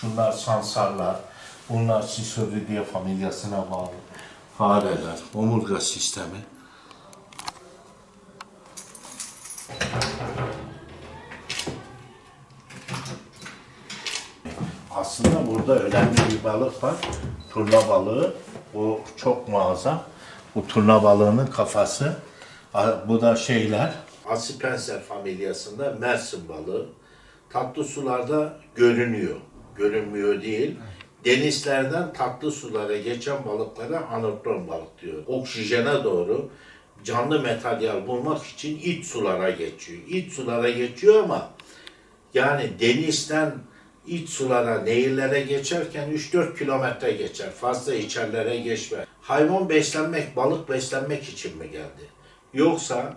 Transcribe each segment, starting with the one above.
Şunlar sansarlar. Bunlar Sisoridae familyasına bağlı fareler. Omurga sistemi. Aslında burada önemli bir balık var. Turna balığı. Bu çok muazzam. Bu turna balığının kafası. Bu da şeyler. Asipenser familyasında Mersin balığı. Tatlı sularda görünüyor. Görünmüyor değil. Denizlerden tatlı sulara geçen balıklara anotron balık diyor. Oksijene doğru canlı materyal bulmak için iç sulara geçiyor. İç sulara geçiyor ama yani denizden iç sulara, nehirlere geçerken 3-4 kilometre geçer. Fazla içerilere geçmez. Hayvan beslenmek, balık beslenmek için mi geldi? Yoksa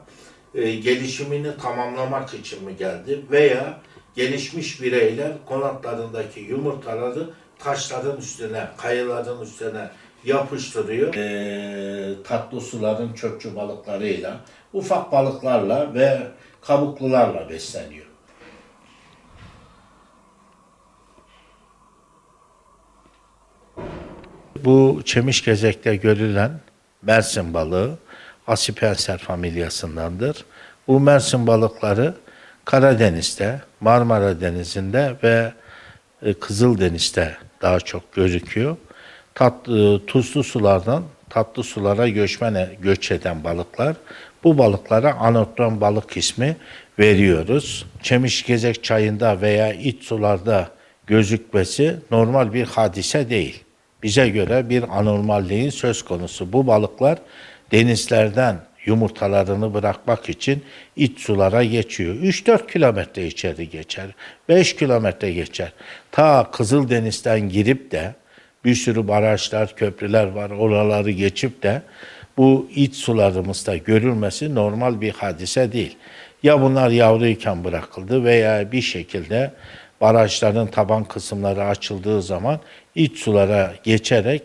e, gelişimini tamamlamak için mi geldi? Veya gelişmiş bireyler konaklarındaki yumurtaları taşların üstüne, kayaların üstüne yapıştırıyor. E, tatlı suların çöpçü balıklarıyla, ufak balıklarla ve kabuklularla besleniyor. Bu çemişgezekte görülen Mersin balığı Asipenser familyasındandır. Bu Mersin balıkları Karadeniz'de, Marmara Denizi'nde ve e, Kızıldeniz'de daha çok gözüküyor. Tatlı, tuzlu sulardan tatlı sulara göçmene, göç eden balıklar. Bu balıklara anotron balık ismi veriyoruz. Çemişgezek çayında veya iç sularda gözükmesi normal bir hadise değil. Bize göre bir anormalliğin söz konusu. Bu balıklar denizlerden yumurtalarını bırakmak için iç sulara geçiyor. 3-4 kilometre içeri geçer, 5 kilometre geçer. Ta Kızıldeniz'den girip de bir sürü barajlar, köprüler var, oraları geçip de bu iç sularımızda görülmesi normal bir hadise değil. Ya bunlar yavruyken bırakıldı veya bir şekilde barajların taban kısımları açıldığı zaman iç sulara geçerek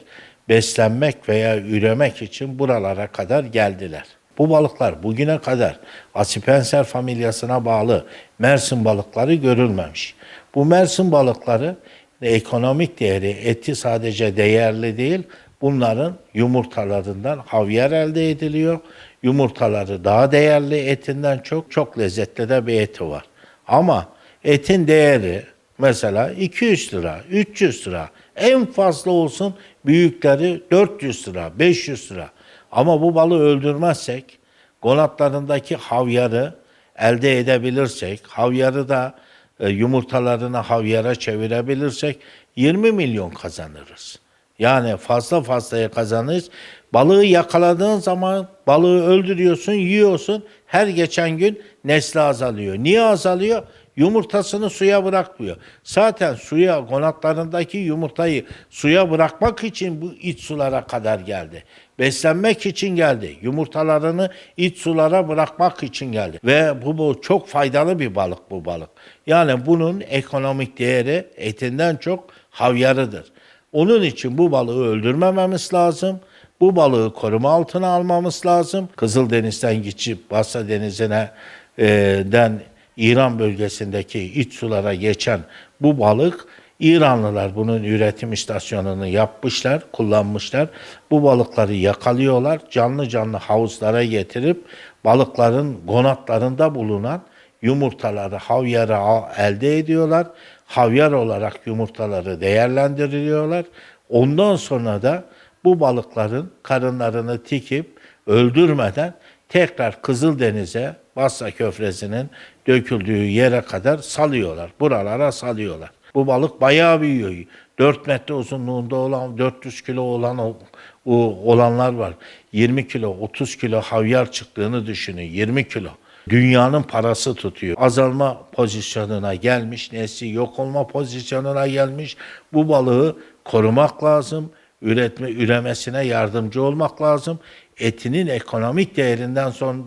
beslenmek veya üremek için buralara kadar geldiler. Bu balıklar bugüne kadar Asipenser familyasına bağlı Mersin balıkları görülmemiş. Bu Mersin balıkları ekonomik değeri, eti sadece değerli değil, bunların yumurtalarından havyar elde ediliyor. Yumurtaları daha değerli etinden çok, çok lezzetli de bir eti var. Ama etin değeri mesela 200 lira, 300 lira, en fazla olsun büyükleri 400 lira, 500 lira. Ama bu balığı öldürmezsek, konatlarındaki havyarı elde edebilirsek, havyarı da e, yumurtalarını havyara çevirebilirsek 20 milyon kazanırız. Yani fazla fazlaya kazanırız. Balığı yakaladığın zaman balığı öldürüyorsun, yiyorsun. Her geçen gün nesli azalıyor. Niye azalıyor? Yumurtasını suya bırakmıyor. Zaten suya, konaklarındaki yumurtayı suya bırakmak için bu iç sulara kadar geldi. Beslenmek için geldi. Yumurtalarını iç sulara bırakmak için geldi. Ve bu, bu çok faydalı bir balık bu balık. Yani bunun ekonomik değeri etinden çok havyarıdır. Onun için bu balığı öldürmememiz lazım. Bu balığı koruma altına almamız lazım. Kızıldeniz'den geçip Basra Denizi'ne e, den İran bölgesindeki iç sulara geçen bu balık İranlılar bunun üretim istasyonunu yapmışlar, kullanmışlar. Bu balıkları yakalıyorlar, canlı canlı havuzlara getirip balıkların gonatlarında bulunan yumurtaları, havyarı al- elde ediyorlar. Havyar olarak yumurtaları değerlendiriyorlar. Ondan sonra da bu balıkların karınlarını tikip öldürmeden tekrar Kızıldeniz'e, Basra Köfresi'nin döküldüğü yere kadar salıyorlar. Buralara salıyorlar. Bu balık bayağı büyüyor. 4 metre uzunluğunda olan, 400 kilo olan o, o olanlar var. 20 kilo, 30 kilo havyar çıktığını düşünün. 20 kilo. Dünyanın parası tutuyor. Azalma pozisyonuna gelmiş, nesli yok olma pozisyonuna gelmiş. Bu balığı korumak lazım. Üretme, üremesine yardımcı olmak lazım. Etinin ekonomik değerinden son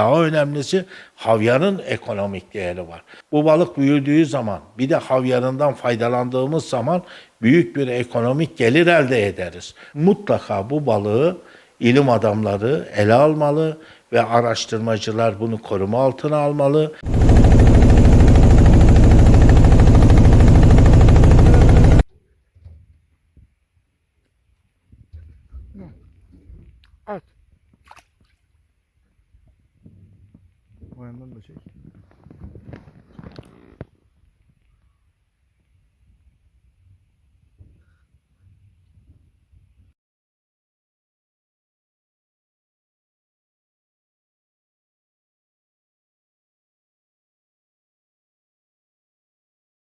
daha önemlisi havyarın ekonomik değeri var. Bu balık büyüdüğü zaman bir de havyarından faydalandığımız zaman büyük bir ekonomik gelir elde ederiz. Mutlaka bu balığı ilim adamları ele almalı ve araştırmacılar bunu koruma altına almalı. bayandan da çek.